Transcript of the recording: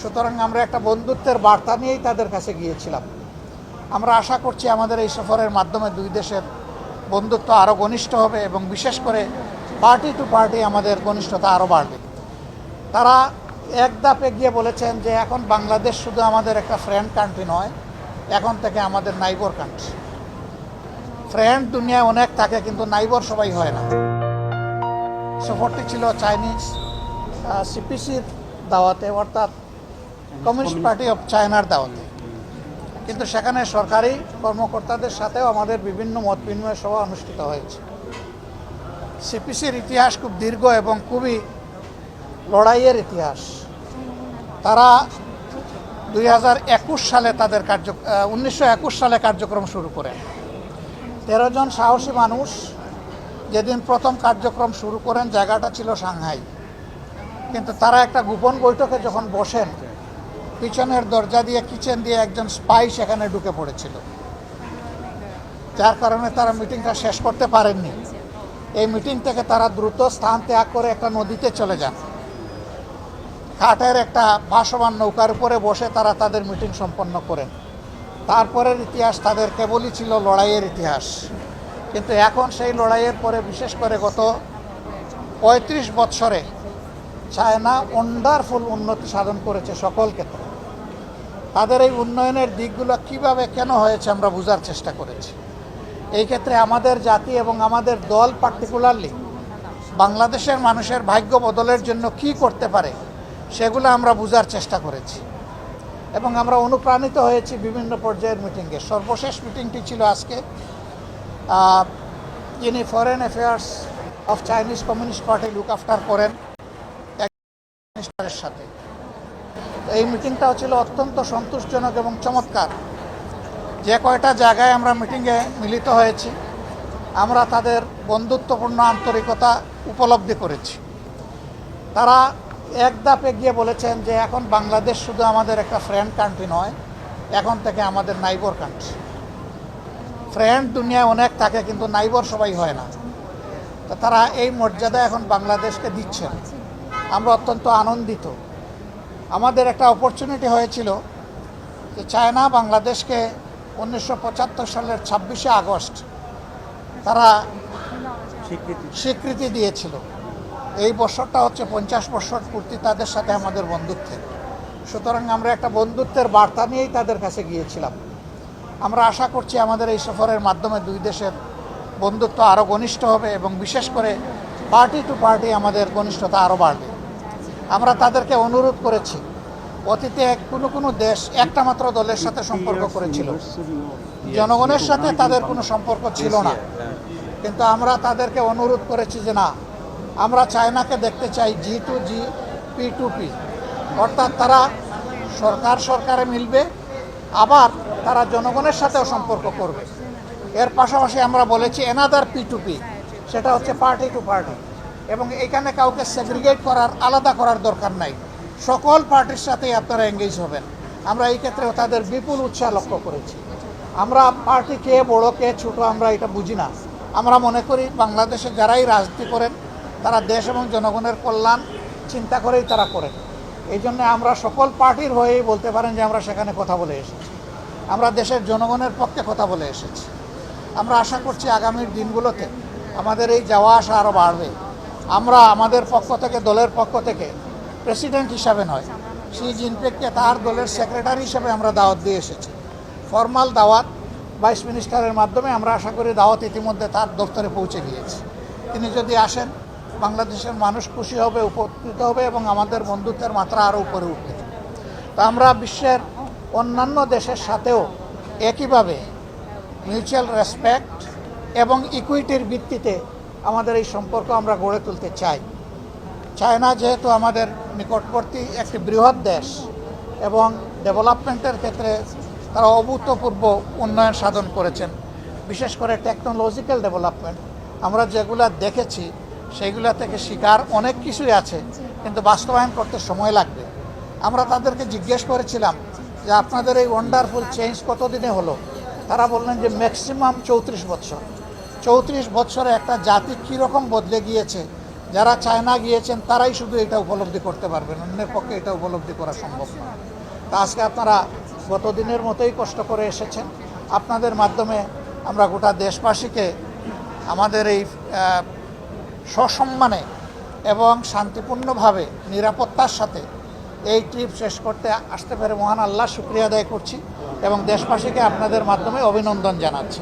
সুতরাং আমরা একটা বন্ধুত্বের বার্তা নিয়েই তাদের কাছে গিয়েছিলাম। আমরা আশা করছি আমাদের এই সফরের মাধ্যমে দুই দেশের বন্ধুত্ব আরও ঘনিষ্ঠ হবে এবং বিশেষ করে পার্টি টু পার্টি আমাদের ঘনিষ্ঠতা আরও বাড়বে। তারা এক ধাপ এগিয়ে বলেছেন যে এখন বাংলাদেশ শুধু আমাদের একটা ফ্রেন্ড কান্ট্রি নয়, এখন থেকে আমাদের নাইবর কান্ট্রি ফ্রেন্ড দুনিয়ায় অনেক থাকে কিন্তু নাইবর সবাই হয় না। সফরটি ছিল চাইনিজ সিপিসির দাওয়াতে, অর্থাৎ কমিউনিস্ট পার্টি অফ চায়নার দাওয়াতে কিন্তু সেখানে সরকারি কর্মকর্তাদের সাথেও আমাদের বিভিন্ন মত বিনিময় সভা অনুষ্ঠিত হয়েছে। সিপিসির ইতিহাস খুব দীর্ঘ এবং খুবই লড়াইয়ের ইতিহাস। তারা দুই হাজার একুশ সালে তাদের কার্য উনিশশো একুশ সালে কার্যক্রম শুরু করেন তেরো জন সাহসী মানুষ যেদিন প্রথম কার্যক্রম শুরু করেন জায়গাটা ছিল সাংহাই। কিন্তু তারা একটা গোপন বৈঠকে যখন বসেন পিছনের দরজা দিয়ে, কিচেন দিয়ে একজন স্পাই সেখানে ঢুকে পড়েছিল। যার কারণে তারা মিটিংটা শেষ করতে পারেননি। এই মিটিং থেকে তারা দ্রুত স্থান ত্যাগ করে একটা নদীতে চলে যান। কাঠের একটা ভাসমান নৌকার উপরে বসে তারা তাদের মিটিং সম্পন্ন করেন। তারপরের ইতিহাস তাদের কেবলই ছিল লড়াইয়ের ইতিহাস। কিন্তু এখন সেই লড়াইয়ের পরে, বিশেষ করে গত পঁয়ত্রিশ বৎসরে, চায়না ওয়ান্ডারফুল উন্নতি সাধন করেছে সকল ক্ষেত্রে। তাদের এই উন্নয়নের দিকগুলো কীভাবে কেন হয়েছে আমরা বোঝার চেষ্টা করেছি। এই ক্ষেত্রে আমাদের জাতি এবং আমাদের দল পার্টিকুলারলি বাংলাদেশের মানুষের ভাগ্য বদলের জন্য কি করতে পারে, সেগুলো আমরা বোঝার চেষ্টা করেছি। এবং আমরা অনুপ্রাণিত হয়েছি বিভিন্ন পর্যায়ের মিটিংয়ে। সর্বশেষ মিটিংটি ছিল আজকে যিনি foreign affairs of Chinese communist party look after করেন সাথে। এই মিটিংটাও ছিল অত্যন্ত সন্তোষজনক এবং চমৎকার। যে কয়টা জায়গায় আমরা মিটিংয়ে মিলিত হয়েছি, আমরা তাদের বন্ধুত্বপূর্ণ আন্তরিকতা উপলব্ধি করেছি। তারা এক ধাপ এগিয়ে বলেছেন যে এখন বাংলাদেশ শুধু আমাদের একটা ফ্রেন্ড কান্ট্রি নয়, এখন থেকে আমাদের নাইবর কান্ট্রি ফ্রেন্ড দুনিয়ায় অনেক থাকে, কিন্তু নাইবর সবাই হয় না। তো তারা এই মর্যাদা এখন বাংলাদেশকে দিচ্ছেন। আমরা অত্যন্ত আনন্দিত। আমাদের একটা অপরচুনিটি হয়েছিল যে চায়না বাংলাদেশকে উনিশশো পঁচাত্তর সালের ছাব্বিশে আগস্ট তারা স্বীকৃতি। স্বীকৃতি দিয়েছিল। এই বছরটা হচ্ছে পঞ্চাশ বছর পূর্তি তাদের সাথে আমাদের বন্ধুত্বের সুতরাং আমরা একটা বন্ধুত্বের বার্তা নিয়েই তাদের কাছে গিয়েছিলাম। আমরা আশা করছি আমাদের এই সফরের মাধ্যমে দুই দেশের বন্ধুত্ব আরও ঘনিষ্ঠ হবে এবং বিশেষ করে পার্টি টু পার্টি আমাদের ঘনিষ্ঠতা আরও বাড়বে। আমরা তাদেরকে অনুরোধ করেছি। অতীতে কোনো কোনো দেশ একটা মাত্র দলের সাথে সম্পর্ক করেছিল। জনগণের সাথে তাদের কোনো সম্পর্ক ছিল না। কিন্তু আমরা তাদেরকে অনুরোধ করেছি যে না, আমরা চায়নাকে দেখতে চাই G to G, P to P. অর্থাৎ তারা সরকার সরকারে মিলবে, আবার তারা জনগণের সাথেও সম্পর্ক করবে। এর পাশাপাশি আমরা বলেছি এনাদার পি টু পি সেটা হচ্ছে পার্টি টু পার্টি এবং এখানে কাউকে সেগ্রিগেট করার, আলাদা করার দরকার নাই। সকল পার্টির সাথেই আপনারা এঙ্গেজ হবেন। আমরা এই ক্ষেত্রেও তাদের বিপুল উৎসাহ লক্ষ্য করেছি। আমরা পার্টি কে বড় কে ছোটো, আমরা এটা বুঝি না। আমরা মনে করি বাংলাদেশে যারাই রাজনীতি করেন, তারা দেশ এবং জনগণের কল্যাণ চিন্তা করেই তারা করেন। এই জন্য আমরা সকল পার্টির হয়েই বলতে পারেন যে আমরা সেখানে কথা বলে এসেছি। আমরা দেশের জনগণের পক্ষে কথা বলে এসেছি। আমরা আশা করছি আগামীর দিনগুলোতে আমাদের এই যাওয়া আসা আরও বাড়বে। আমরা আমাদের পক্ষ থেকে, দলের পক্ষ থেকে প্রেসিডেন্ট হিসাবে নয় শি জিনপিংকে তার দলের সেক্রেটারি হিসাবে আমরা দাওয়াত দিয়ে এসেছি। ফর্মাল দাওয়াত ভাইস মিনিস্টারের মাধ্যমে আমরা আশা করি দাওয়াত ইতিমধ্যে তার দপ্তরে পৌঁছে গিয়েছে। তিনি যদি আসেন, বাংলাদেশের মানুষ খুশি হবে, উপকৃত হবে এবং আমাদের বন্ধুত্বের মাত্রা আরও উপরে উঠবে। তা আমরা বিশ্বের অন্যান্য দেশের সাথেও একইভাবে মিউচুয়াল রেসপেক্ট এবং ইকুইটির ভিত্তিতে আমাদের এই সম্পর্ক আমরা গড়ে তুলতে চাই। চায়না যেহেতু আমাদের নিকটবর্তী একটি বৃহৎ দেশ এবং ডেভেলপমেন্টের ক্ষেত্রে তারা অভূতপূর্ব উন্নয়ন সাধন করেছেন, বিশেষ করে টেকনোলজিক্যাল ডেভেলপমেন্ট আমরা যেগুলা দেখেছি সেগুলা থেকে শিকার অনেক কিছুই আছে, কিন্তু বাস্তবায়ন করতে সময় লাগবে। আমরা তাদেরকে জিজ্ঞেস করেছিলাম যে, আপনাদের এই ওয়ান্ডারফুল চেঞ্জ কতদিনে হলো? তারা বললেন যে ম্যাক্সিমাম চৌত্রিশ বছর। চৌত্রিশ বছরে একটা জাতি কীরকম বদলে গিয়েছে, যারা চায়না গিয়েছেন, তারাই শুধু এটা উপলব্ধি করতে পারবেন অন্যের পক্ষে এটা উপলব্ধি করা সম্ভব নয় তা আজকে আপনারা গত দিনের মতোই কষ্ট করে এসেছেন। আপনাদের মাধ্যমে আমরা গোটা দেশবাসীকে আমাদের এই সসম্মানে এবং শান্তিপূর্ণভাবে নিরাপত্তার সাথে এই ট্রিপ শেষ করতে আসতে পেরে মহান আল্লাহ শুক্রিয়া আদায় করছি এবং দেশবাসীকে আপনাদের মাধ্যমে অভিনন্দন জানাচ্ছি।